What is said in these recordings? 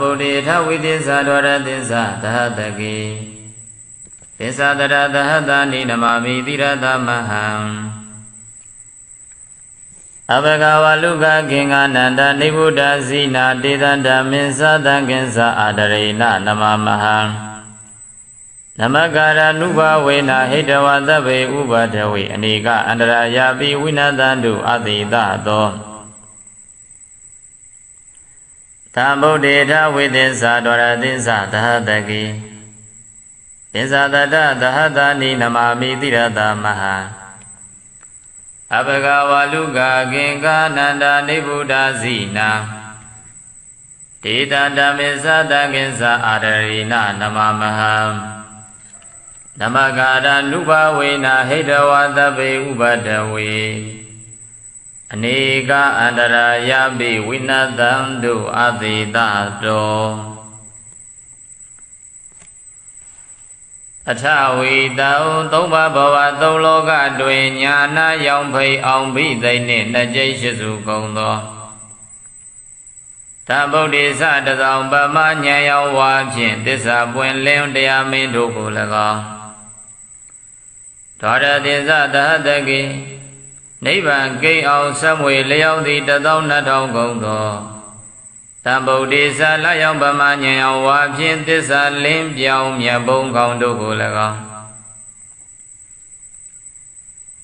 ဗုဒ္ဓေထဝိသစ္စာဒဝရသစ္စာသဟတကေသစ္စာတရသဟတာနိနမမိတိရသမဟံအဘဂဝလုကခင်္ဂနန္ဒနိဗ္ဗုဒ္ဓဇိနာတေတန္တမင်းသတံကင်္စာအာဒရိဏနမမဟံနမကာရနုဘဝေနဟိတဝသဗ္ဗေဥပဒဝေအနေကအန္တရာယာပိဝိနတံတုအတိတသော သံဗုဒ္ဓေထဝိသစ္စာဒဝရသစ္စာသဟတကိသစ္စာတတသဟတာနိနမမိတိရတမဟံအဘဂဝလုကကင်္ကာနန္ဒာနိဗ္ဗုဒ္ဓဇိနာဒေတတမေသတကင်္စာအာရရိဏနမမဟံနမကာရနုဘဝေနဟိတဝသဗ္ဗေဥပဒဝေ အနေကအန္တရာယပိဝိနတံတုအတိတတောအထဝီတံသုံးပါးဘဝသုံးလောကတွင်ညာနာရောင်ဖိအောင်ဘိသိနှင့်နှစ်ကျိတ်ရှိစုကုန်သောသဗုဒ္ဓေသတသောပမဉာဏ်ရောင်ဝါဖြင့်သစ္စာပွင့်လင်းတရားမင်းတို့ကို၎င်းဒေါရတိသသဟတကေ နိဗ္ဗာန်ဂိတ်အောင်ဆက်မွေလျောင်းသည်တသောနှစ်ထောင်ကုန်သောတံဗုဒ္ဓေသလယောင်ပမဉ္ဇဉ်အောင်ဝါဖြင့်သစ္စာလင်းပြောင်းမြတ်ဘုံကောင်းတို့ကို၎င်း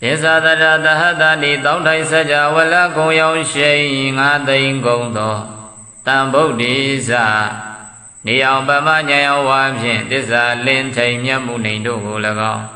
သစ္စာတရတဟတတိတောင်းထိုင်စကြဝလကုံရောင်ရှိန်ငါသိမ့်ကုန်သောတံဗုဒ္ဓေသနေအောင်ပမဉ္ဇဉ်အောင်ဝါဖြင့်သစ္စာလင်းထိန်မြတ်မှုနေတို့ကို၎င်း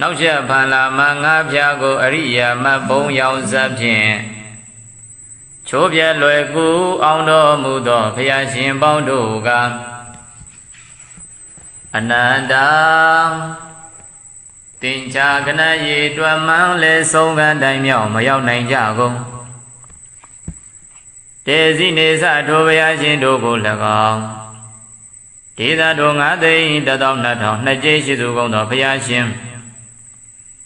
နောက်ချက်ဖန်လာမငါးဖြာကိုအရိယာမဘုံရောင်စပ်ဖြင့်ချိုးပြဲလွယ်ကူအောင်တော်မူသောဘုရားရှင်ပေါင်းတို့ကအနန္တတင်ချာကနရေတွမ်းမှန်းလဲဆုံးကတိုင်းမြောက်မရောက်နိုင်ကြကုန်တေစီနေသထိုဘုရားရှင်တို့ကို၎င်းဒေသတို့ငါသိတသောနှစ်ထောင်နှစ်ကျိရှိသူကုန်သောဘုရားရှင်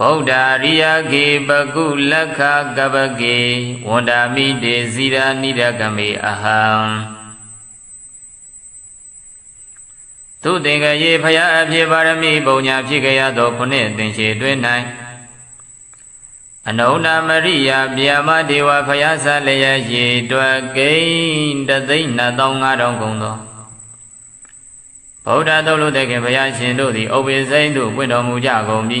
ဗုဒ္ဓရိယကေပကုလက္ခကပကေဝန္ဒာမိတေဇီရာနိဒကမေအဟံသူသင်္ကရေဖယားအဖြစ်ပါရမီပုံညာဖြစ်ကြရသောခုနှစ်သင်္ချေတွင်၌အနုဏမရိယဗျာမဒေဝဖယားဆလျက်ရေတွက်ကိန်းတသိန်း2500ကုန်သောဗုဒ္ဓသုတ်လို့တဲ့ခင်ဘုရားရှင်တို့သည်ဥပ္ပေစိမ့်တို့ပွင့်တော်မူကြကုန်ပြီ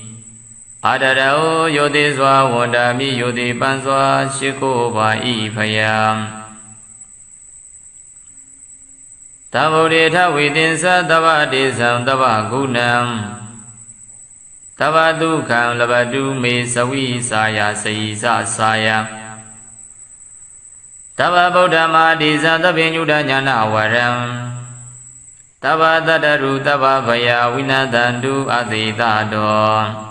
အာဒရဟောယောတိစွာဝန္တာမိယောတိပန်စွာရှိခိုးပါဤဖယံတဗုဒ္ဓေထဝိတင်္စသဗ္ဗတေသံသဗ္ဗဂုဏံတဗ္ဗဒုက္ခံလဘတုမေသဝိစာယစေယစစာယတဗ္ဗဗုဒ္ဓမာတိဇာသဗ္ဗညုဒညာနာဝရံတဗ္ဗတတ္တရုတဗ္ဗဗယဝိနတန္တုအတိတတော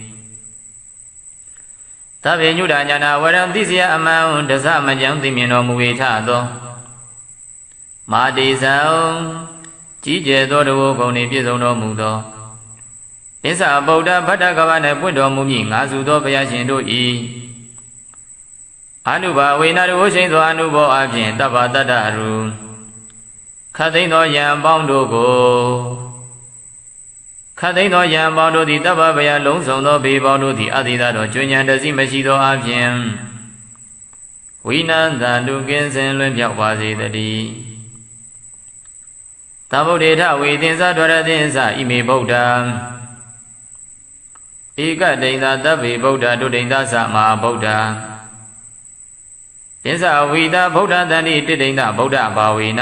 သဗ္ဗညုဒညာနာဝရံသိစရာအမှန်တစမကြံသိမြင်တော်မူ၏ထသောမာတိဇံကြီးကျယ်သောတဝဂုံနှင့်ပြည့်စုံတော်မူသောအစ္ဆာဗုဒ္ဓဗတ္တကဗနှင့်ပွင့်တော်မူမည်ငါစုသောဘုရားရှင်တို့၏အနုဘာဝေနတဝရှိန်သောအနုဘောအဖြင့်တပ္ပတတ္တရူခတ်သိမ်းသောယံပေါင်းတို့ကို ခတ်သိမ်းသောယံပေါင်းတို့သည်တပ္ပဗယလုံးစုံသောဘေပေါင်းတို့သည်အတိသာတော်ကျွဉဏ်တစီမရှိသောအဖြင့်ဝိနန္တန္တုကင်းစင်လွင်ပြောက်ပါစေတည်းသဗ္ဗုဒ္ဓေထဝေသင်္သဒရသင်္သဣမေဗုဒ္ဓံဧကဒိန်သာတဗ္ဗေဗုဒ္ဓဒုဒိန်သာသမဟာဗုဒ္ဓသင်္သဝိတာဗုဒ္ဓတန်တိတိဒိန်သာဗုဒ္ဓဘာဝေန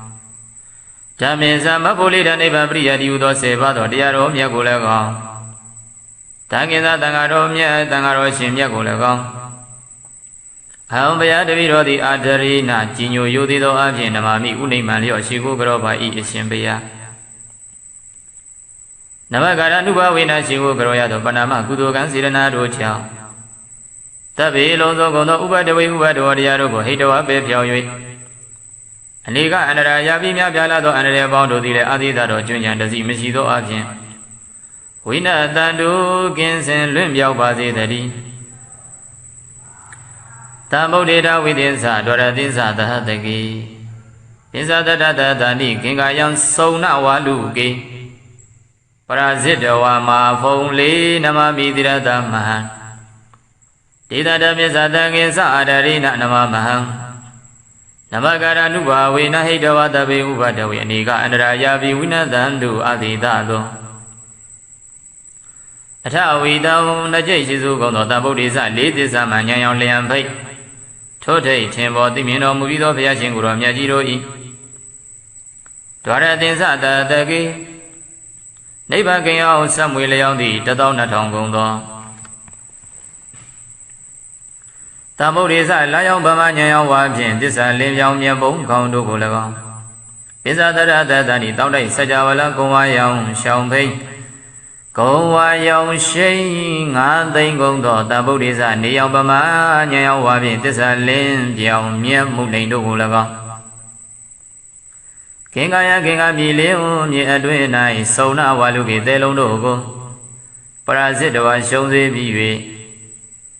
ဓမ္မင်သမဖို့လေးတာနိဗ္ဗာန်ပရိယတိဟုသောဆေပါသောတရားတော်မြတ်ကိုလည်းကောင်းတန်ခင်စတန်ဃာတော်မြတ်တန်ဃာတော်ရှင်မြတ်ကိုလည်းကောင်းအဟံဘုရားတပည့်တော်သည်အာဒရိနာကြီးညိုယိုသေးသောအဖြစ်နမမိဥနိမ့်မှန်လျော့ရှိကိုကြောပါဤအရှင်ဘုရားနမကာရနုဘဝေနရှိဝကရောရသောပဏာမကုသိုလ်ကံစေရနာတို့ကြောင့်တဗ္ဗေလုံးစုံကုန်သောဥပဒဝေဥပဒေဝတရားတို့ကိုဟိတဝပေပြောင်း၍ အနေကအန္တရာယာပြီးများပြားလာသောအန္တရာယ်ပေါင်းတို့သည်လည်းအာသီသတော်ကျွဉ္ဉံတစီမရှိသောအပြင်ဝိနတန်တုကင်းစင်လွင့်ပြောက်ပါစေတည်းတံဗုဒ္ဓေတဝိသင်္သဒရသင်္သသဟတကိသင်္သတတတတဏိကင်္ကာယံစုံနဝါလူကေပရာဇိတဝါမာဖုံလေးနမမိတိရတမဟံဒေသတမြစ္ဆာတံကိသအာဒရိနနမမဟံ နမကာရနုဘာဝေနဟိတဝတဘေဥပတဝေအနေကအန္တရာယာပိဝိနသံတုအတိတသောအထဝီတံနကြိတ်ရှိစုကုန်သောတဗုဒ္ဓိစလေးသစ္စာမှဉာဏ်ရောင်လျံဖိတ်ထို့ထိတ်ထင်ပေါ်သိမြင်တော်မူပြီးသောဘုရားရှင်ကိုယ်တော်မြတ်ကြီးတို့၏ဒွါရသင်္စတတကေနိဗ္ဗာန်ကင်အောင်ဆက်မွေလျောင်းသည့်12000ကုန်သော တဗုဒ္ဓိစလာယောင်ဗမဉာဏ်ရောင်ဝါဖြင့်သစ္စာလင်းပြောင်းမြတ်ဘုံခေါင်းတို့ကို၎င်းပစ္ဆတရတတဏိတောက်တိုက်စကြဝဠာကုံဝါယောင်ရှောင်းဖိတ်ကုံဝါယောင်ရှိန်ငါးသိန်းကုန်သောတဗုဒ္ဓိစနေယောင်ဗမဉာဏ်ရောင်ဝါဖြင့်သစ္စာလင်းပြောင်းမြတ်မှုနေတို့ကို၎င်းကင်္ကာယကင်္ကာပြည်လေးဟုမြေအတွင်း၌စုံနာဝါလူကေတဲလုံးတို့ကိုပရာဇစ်တော်ရှုံးစေပြီး၍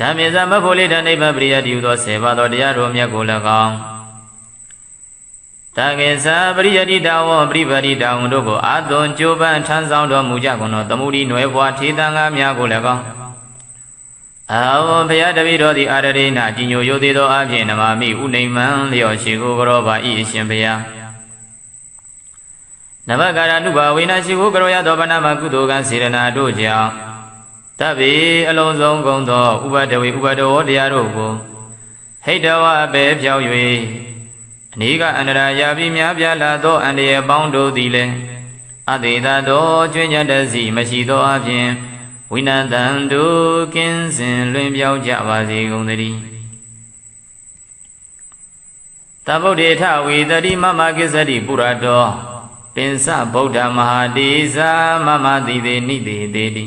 ဓမ္မသမဘုလိတံနိဗ္ဗာန်ပရိယတိဟုသောဆေပါတော်တရားတော်မြတ်ကိုလည်းကောင်းတကေသာပရိယတိတဝပရိပတိတဝတို့ကိုအာသွန်ကြိုးပမ်းထမ်းဆောင်တော်မူကြကုန်သောသမုဒိနွယ်ဘွားထေတံကားများကိုလည်းကောင်းအာဝံဘုရားတပည့်တော်သည်အာရရိနာကြီးညိုယုသေးသောအဖြစ်နမမိဥနေမံလျော်ရှိကိုကရောပါဤအရှင်ဘုရားနဘကာရနုဘာဝိနာရှိကိုကရောရသောဗနာမကုသိုလ်ကံစေရနာတို့ကြောင့် တဗ္ဗေအလုံးစုံကုန်သောဥပဒဝေဥပဒဝတရားတို့ကိုဟိတဝပဲဖြောင်း၍အနိကအန္တရာယာပြီးများပြားလာသောအန္တရာယ်ပေါင်းတို့သည်လည်းအတေသာသောကျွညတစီမရှိသောအပြင်ဝိနတံတုကင်းစင်လွင်ပြောင်းကြပါစေကုန်သတည်းတဗုဒ္ဓေထဝေတတိမမကိစ္စတိပုရတောပင်စဗုဒ္ဓမဟာတိဇာမမတိသေနိတိသေတိ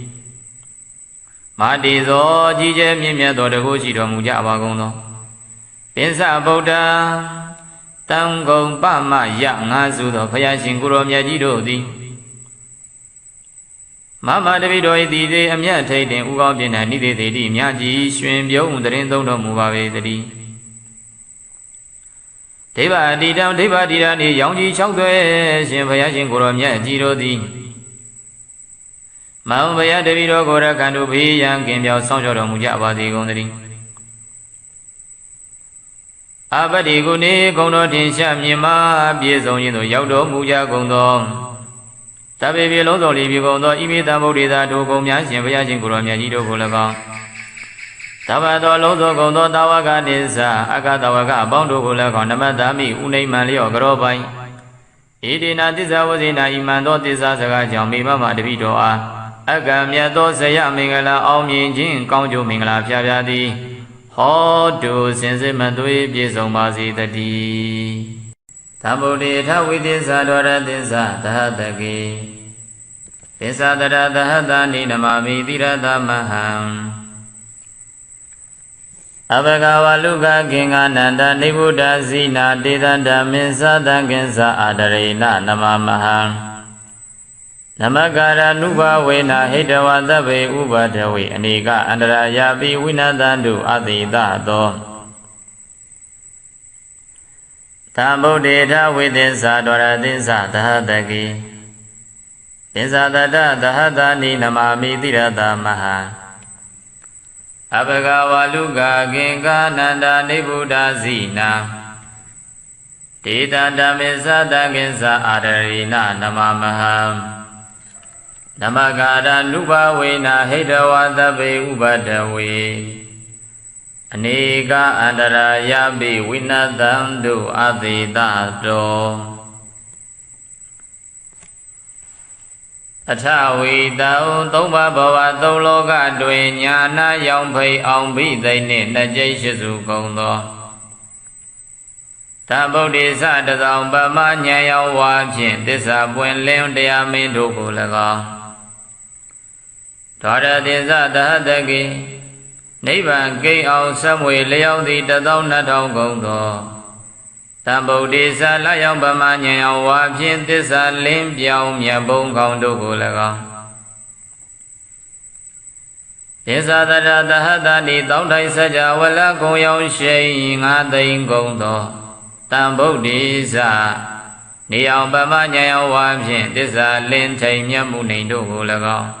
မာတိဇောကြီးကျယ်မြင့်မြတ်သောတကုရှိတော်မူကြပါကုန်သောပင်စဗုဒ္ဓတံကုံပမယငါစုသောဘုရားရှင်ကိုရောမြတ်ကြီးတို့သည်မမတပိတော်ဤသည်သေးအမြတ်ထိတ်တင်ဥကောင်းပြင်း၌နိသေသေးတိမြတ်ကြီးရွှင်ပြုံးတရင်သုံးတော်မူပါပေတည်းဒိဗ္ဗအတိတံဒိဗ္ဗတိရနေရောင်ကြီး၆သွဲရှင်ဘုရားရှင်ကိုရောမြတ်ကြီးတို့သည် မောင်ဘုရားတပိတော်ကိုရခန္တုဖေးရန်ကင်ပြောင်းဆောင်ကြောတော်မူကြပါစေကုန်သတည်းအပတိကုနေကုံတော်ထင်ရှားမြင်မာပြည့်စုံခြင်းသို့ရောက်တော်မူကြကုန်သောတပေပြေလုံးစုံလီပြေကုန်သောဣမိတံဗုဒ္ဓေသာတို့ကုံများရှင်ဘုရားရှင်ကိုရောမြတ်ကြီးတို့ကို၎င်းသဗ္ဗသောလုံးစုံကုန်သောတာဝကနိစ္စအကတဝကအပေါင်းတို့ကို၎င်းနမတ္တမိဥနိမံလျော့ကြောပိုင်ဣတိနာသစ္စာဝဇိနာဣမံသောသစ္စာစကားကြောင့်မိမမတပိတော်အား အကံမြတ်သောဇယမင်္ဂလာအောင်မြင်ခြင်းကောင်းကျိုးမင်္ဂလာဖျားဖျားသည်ဟောတုစင်စစ်မသွေးပြည့်စုံပါစေတည်းသမ္ဗုဒ္ဓေထဝိသစ္စာတော်ရသစ္စာသဟတကေသစ္စာတရသဟတနိနမမိတိရသမဟံအဘဂဝလုကကင်္ဂနန္တနိဗ္ဗုဒ္ဓဇိနာတေတံဓမ္မေသတံကင်္စာအာတရိဏနမမဟံ နမကာရနုဘဝေနဟိတဝသဗ္ဗေဥပဒဝေအနေကအန္တရာယာပိဝိနတံတုအတိတသောသမ္ဗုဒ္ဓေထဝိသစ္စာဒရသစ္စာသဟတကိသစ္စာတတသဟတာနိနမမိတိရတမဟံအဘဂဝါလူကကင်္ကာနန္ဒာနိဗ္ဗုဒ္ဓဇိနာဒေတာဓမ္မေသတကိစ္စအာရရိနနမမဟံ နမကာရနုဘဝေနဟိတဝသဗ္ဗေဥပဒဝေအနေကအန္တရာယပိဝိနတံတုအသေတတောအထဝီတံသုံးပါးဘဝသုံးလောကတွင်ညာနာရောင်ဖိအောင်ဘိသိနှင့်နှစ်ကျိတ်ရှိစုကုန်သောသဗုဒ္ဓေသတသောပမဉာဏ်ရောက်ဝါဖြင့်တစ္ဆာပွင့်လင်းတရားမင်းတို့ကို၎င်း ဒေါရတိသသဟတကိနိဗ္ဗာန်ကိန်းအောင်ဆက်မွေလျောင်းသည်တသောနှစ်ထောင်ကုန်သောတံဗုဒ္ဓေသလရောက်ပမဉာဏ်ရောက်ဝါဖြင့်တစ္ဆာလင်းပြောင်းမြတ်ဘုံကောင်းတို့ကို၎င်းဒေသတရသဟတတိတောင်းထိုင်စကြဝလကုံရောင်ရှိန်ငါသိမ့်ကုန်သောတံဗုဒ္ဓေသနေအောင်ပမဉာဏ်ရောက်ဝါဖြင့်တစ္ဆာလင်းထိန်မြတ်မှုနေတို့ကို၎င်း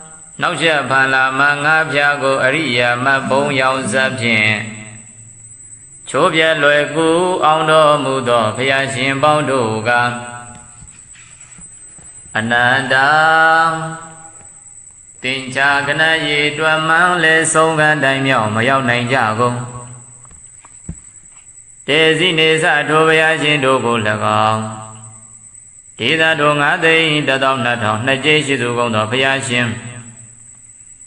နောက်ချက်ဖန်လာမငါးဖြာကိုအရိယာမဘုံရောင်ဇတ်ဖြင့်ချိုးပြဲလွယ်ကူအောင်တော်မူသောဘုရားရှင်ပေါင်းတို့ကအနန္တတင်ချာကနရေတွမ်းမှန်းလဲဆုံးကတိုင်းမြောက်မရောက်နိုင်ကြကုန်တေစီနေသထိုဘုရားရှင်တို့ကို၎င်းဒေသတို့ငါသိန်းတသောနှစ်ထောင်နှစ်ကျိရှိသူကုန်သောဘုရားရှင်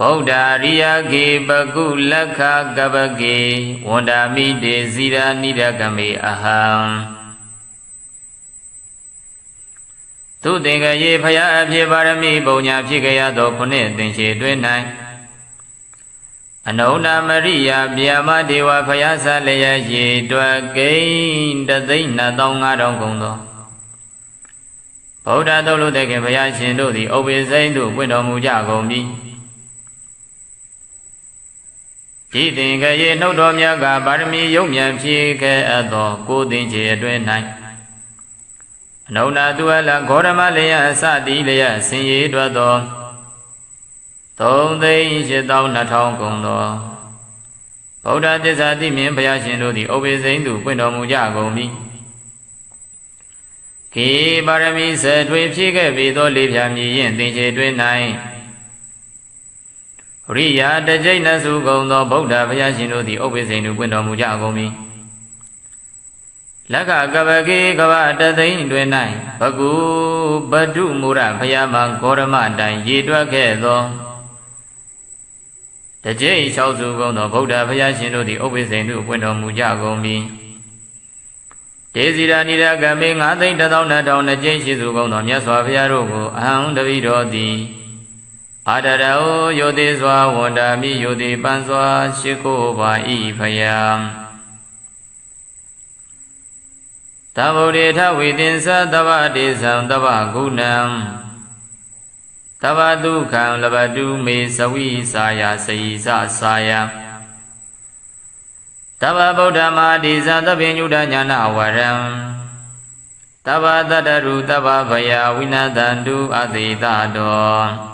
ဗုဒ္ဓရိယကေပကုလက္ခကပကေဝန္ဒာမိတေဇီရာနိဒကမေအဟံသူသင်္ကရေဖရာအဖြစ်ပါရမီပုံညာဖြစ်ကြရသောခုနှစ်သင်္ချေတွင်၌အနုဏမရိယဗျာမဒေဝဖရာဆလျက်ရေတွက်ကိန်းတသိန်း2500ကုန်သောဗုဒ္ဓသုတ်လို့တဲ့ခင်ဘုရားရှင်တို့သည်ဥပ္ပေစိမ့်တို့ပွင့်တော်မူကြကုန်ပြီ ဒီသင်္ကရေနှုတ်တော်မြတ်ကပါရမီယုံမြန်ဖြည့်ခဲ့အပ်သောကိုသင်္ချေအတွင်း၌အနုဏသူအလဂေါရမလျအစတိလျဆင်ရည်တွက်သောသုံးသိန်း၈တောင်းနှစ်ထောင်ကုန်သောဗုဒ္ဓသစ္စာတိမြင်ဘုရားရှင်တို့သည်ဥပ္ပေစိန်သူပွင့်တော်မူကြကုန်ပြီခေပါရမီဆယ်ထွေဖြည့်ခဲ့ပြီးသောလေးဖြာမြည်ရင်သင်္ချေတွင်၌ ရိယာတကြိတ်နစုကုန်သောဗုဒ္ဓဘုရားရှင်တို့သည်ဥပ္ပေစိန်သူပွင့်တော်မူကြကုန်ပြီလက္ခကပကေကဗတသိန်းတွင်၌ဘကုဘဒုမူရဘုရားမဂေါရမတိုင်ရေတွက်ခဲ့သောတကြိတ်၆စုကုန်သောဗုဒ္ဓဘုရားရှင်တို့သည်ဥပ္ပဇိန်တို့ပွင့်တော်မူကြကုန်ပြီဒေဇီရာနိရကမေ၅သိန်းတစ်သောနှစ်ထောင်နှစ်ကျိတ်ရှိစုကုန်သောမြတ်စွာဘုရားတို့ကိုအဟံတပိတော်သည် အာဒရဟောယောတိစွာဝန္တာမိယောတိပန်စွာရှိခိုးပါ၏ဖယံသဗ္ဗုဒ္ဓေထဝိတင်္စသဗ္ဗတေသံသဗ္ဗဂုဏံသဗ္ဗဒုက္ခံလဘတုမေသဝိစာယစေယသစာယတဗ္ဗဗုဒ္ဓမာတိဇာသဗ္ဗညုဒညာနာဝရံတဗ္ဗတတ္တရုတဗ္ဗဗယဝိနတန္တုအသေတတော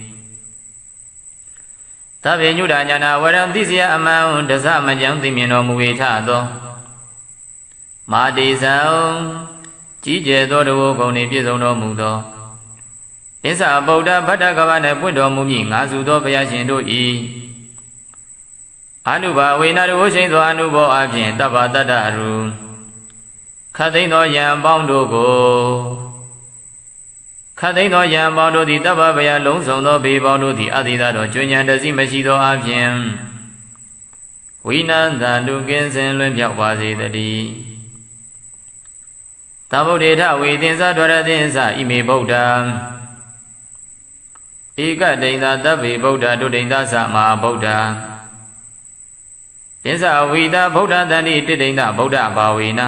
သဗ္ဗညုဒညာနာဝရံသိစရာအမှန်တစမကြံသိမြင်တော်မူ၏ထသောမာတိဇံကြီးကျယ်သောတဝဂုံနှင့်ပြည့်စုံတော်မူသောအစ္ဆဗုဒ္ဓဗတ္တကဗနှင့်ပွင့်တော်မူမည်ငါစုသောဘုရားရှင်တို့၏အနုဘာဝေနတဝရှိန်သောအနုဘောအဖြင့်တပ္ပတတ္တရူခတ်သိမ်းသောယံပေါင်းတို့ကို ခတ်သိမ်းသောယံပေါင်းတို့သည်တပ္ပဗယလုံးစုံသောဘေပေါင်းတို့သည်အတိသာတော်ကျွဉဏ်တစီမရှိသောအဖြင့်ဝိနန္တတုကင်းစင်လွင်ပြောက်ပါစေတည်းသဗ္ဗုဒ္ဓေထဝေသင်္သဒရသင်္သဣမေဗုဒ္ဓံဧကဒိန်သာတဗ္ဗေဗုဒ္ဓဒုဒိန်သာသမဟာဗုဒ္ဓသင်္သဝိတာဗုဒ္ဓတန်တိတိဒိန်သာဗုဒ္ဓဘာဝေနာ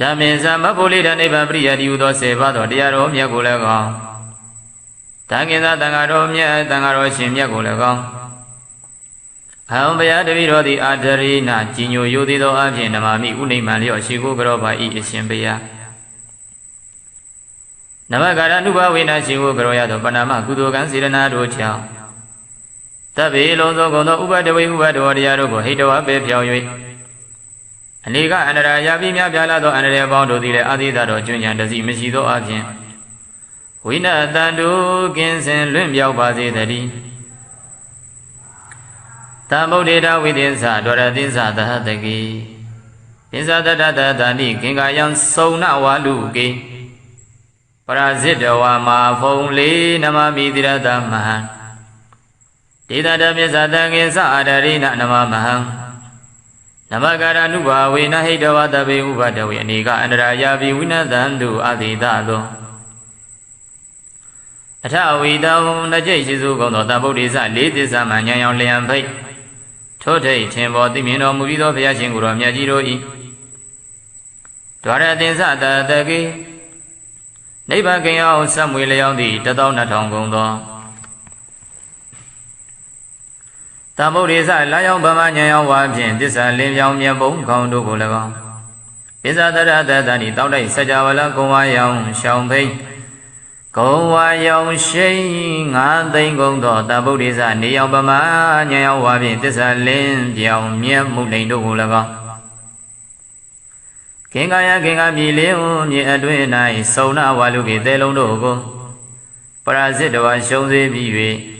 ဓမ္မင်သမဖို့လေးတနိဗ္ဗာန်ပရိယတိဟုသောဆေပါသောတရားတော်မြတ်ကိုလည်းကောင်းတန်ခင်စတန်ဃာတော်မြတ်တန်ဃာတော်ရှင်မြတ်ကိုလည်းကောင်းအဟံဘုရားတပည့်တော်သည်အာဒရိနာကြီးညိုယိုသေးသောအဖြစ်နမမိဥနိမ့်မှန်လျော့ရှိကိုကြောပါဤအရှင်ဘုရားနမကာရနုဘဝေနရှင်ကိုကြောရသောပဏာမကုသိုလ်ကံစေရနာတို့ကြောင့်တဗ္ဗေလုံးစုံကုန်သောဥပဒဝေဥပဒဝတရားတို့ကိုဟိတဝပေပြောင်း၍ အနေကအန္တရာယာပိမြပြလာသောအန္တရာယ်ပေါင်းတို့သည်လည်းအာသီသတော်ကျွဉ္ဉံတစီမရှိသောအပြင်ဝိနတန်တုကင်းစင်လွင့်ပြောက်ပါစေတည်းတံဗုဒ္ဓေတဝိသင်္သဒရသင်္သသဟတကိသင်္သတတတတဏိကင်္ကာယံစုံနဝါလူကေပရာဇိတဝါမာဖုံလေးနမမိတိရတမဟံဒေသတမြစ္ဆတံငင်္စအာဒရိနနမမဟံ နမကာရနုဘာဝေနဟိတဝတဗေဥပတဝေအနေကအန္တရာယာပိဝိနသံတုအတိတသောအထဝီတောနကြိတ်ရှိစုကုန်သောတဗုဒ္ဓိစလေးသစ္စာမှဉာဏ်ရောင်လျံဖိတ်ထို့ထိတ်ထင်ပေါ်သိမြင်တော်မူပြီးသောဘုရားရှင်ကိုယ်တော်မြတ်ကြီးတို့၏ဒွါရသင်္စတတကေနိဗ္ဗာန်ကင်အောင်ဆက်မွေလျောင်းသည့်12000ကုန်သော တမုဒ္ဒေသလာယောင်ဗမညံယောင်ဝါဖြင့်တစ္ဆာလင်းပြောင်မြတ်ဘုံခေါင်းတို့ကို၎င်းပစ္ဆတရတတဏီတောက်တိုက်စကြဝဠာကုံဝါယောင်ရှောင်းဖိတ်ကုံဝါယောင်ရှိန်ငါသိမ့်ကုန်သောတဗုဒ္ဓေသနေယောင်ပမာညံယောင်ဝါဖြင့်တစ္ဆာလင်းပြောင်မြတ်မှုလိန်တို့ကို၎င်းကင်္ကာယကင်္ကာမြေလင်းဟုမြေအတွင်း၌စုံနာဝါလူကေတဲလုံးတို့ကိုပရာဇစ်တော်ရှုံးစေပြီး၍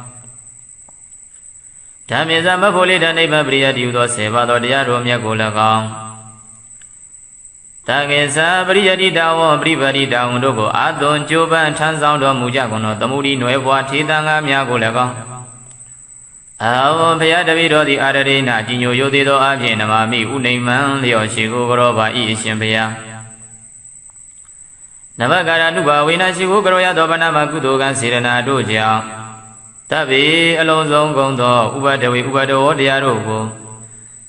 ဓမ္မသမဖို့လေတံနိဗ္ဗာန်ပရိယတိဟုသောဆေပါတော်တရားတော်မြတ်ကိုလည်းကောင်းတကေသာပရိယတိတာဝပရိပတိတာဝတို့ကိုအာသွန်ကြိုးပမ်းထမ်းဆောင်တော်မူကြကုန်သောသမုဒိနွယ်ဘွားထေတံငါများကိုလည်းကောင်းအာဝံဘုရားတပည့်တော်သည်အာရရိနာကြီးညိုယုသေးသောအဖြစ်နမမိဥနေမံလျော်ရှိကိုကရောပါဤအရှင်ဘုရားနဘကာရနုဘာဝိနာရှိကိုကရောရသောဗနာမကုသိုလ်ကံစေရနာတို့ကြောင့် တဗ္ဗေအလုံးစုံကုန်သောဥပဒဝေဥပဒဝတရားတို့ကို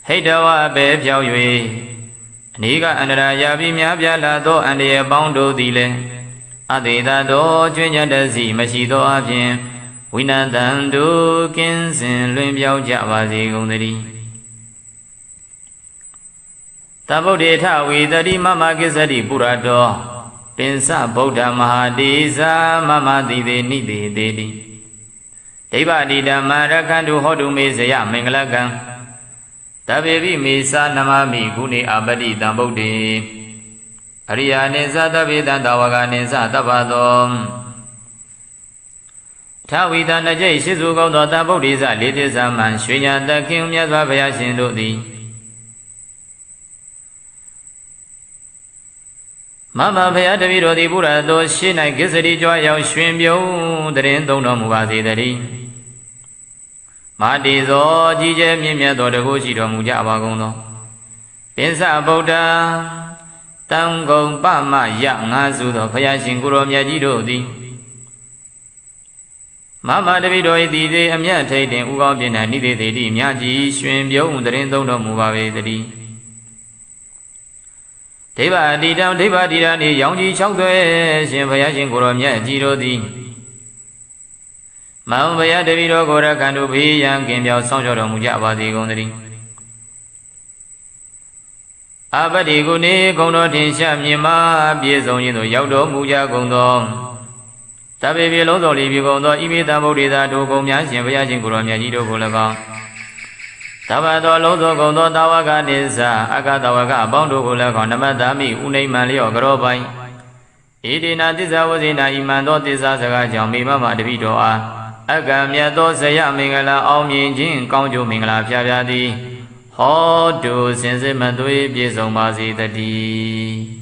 ဟိတဝပဲဖြောင်း၍အနိကအန္တရာယာပြီးများပြားလာသောအန္တရာယ်ပေါင်းတို့သည်လည်းအတေသာသောကျွညတစီမရှိသောအပြင်ဝိနန္တံတို့ကင်းစင်လွင်ပြောင်းကြပါစေကုန်သတည်းတဗုဒ္ဓေထဝေတတိမမကိစ္စတိပုရတောပင်စဗုဒ္ဓမဟာတိဇာမမတိတေနိတေတေတိ ဒိဗ္ဗတိဓမ္မရခန္တုဟောတုမေဇယမင်္ဂလကံတဗေပိမေသာနမမိဂုဏေအပတိတံဗုဒ္ဓေအရိယာနိသတဗေတံတဝကနိသတပ္ပသောထဝီတနကြိတ်ရှိစုကောင်းသောတဗုဒ္ဓိစလေးသစ္စာမှန်ရွှေညာတခင်မြတ်စွာဘုရားရှင်တို့သည် မမဘုရားတပည့်တော်သည်ဘုရားတော်ရှေ့၌ကိစ္စတိကြွားရောက်ရွှင်ပြုံးတရင်သုံးတော်မူပါစေတည်းမာတိဇောကြီးကျယ်မြင့်မြတ်သောတကုရှိတော်မူကြပါကုန်သောပင်စဗုဒ္ဓတံကုံပမယငါစုသောဘုရားရှင်ကိုရောမြတ်ကြီးတို့သည်မမတပိတော်ဤသည်သေးအမြတ်ထိတ်တင်ဥကောင်းပြင်းတဲ့နိသေသေးတိမြတ်ကြီးရွှင်ပြုံးတရင်သုံးတော်မူပါပေတည်း ဒိဗ္ဗအတိတံဒိဗ္ဗအတိတံဤရောင်ကြီး၆သွဲရှင်ဘုရားရှင်ကိုရောမြတ်ကြီးတို့သည်မောင်ဘုရားတပိတော်ကိုရခန္တုဘေးရန်ကင်ပြောင်းဆောင်ကြောတော်မူကြပါစေကုန်သတည်းအပတိကုနေကုံတော်ထင်ရှားမြင်မာပြည့်စုံခြင်းသို့ရောက်တော်မူကြကုန်သောတပေပြေလုံးတော်လီပြေကုန်သောဣမိတံဗုဒ္ဓေသာတို့ကုံများရှင်ဘုရားရှင်ကိုရောမြတ်ကြီးတို့ကို၎င်း သဗ္ဗသောလုံးသောကုံသောတာဝကနိစ္စအကတဝကအပေါင်းတို့ကို၎င်းနမတ္တမိဥနိမံလျော့ကြောပိုင်ဣတိနာသစ္စာဝဇိနာဣမံသောသစ္စာစကားကြောင့်မိမမတပိတော်အားအကံမြတ်သောဇယမင်္ဂလာအောင်မြင်ခြင်းကောင်းကျိုးမင်္ဂလာဖျားဖျားသည်ဟောတုစင်စစ်မသွေးပြည့်စုံပါစေတည်း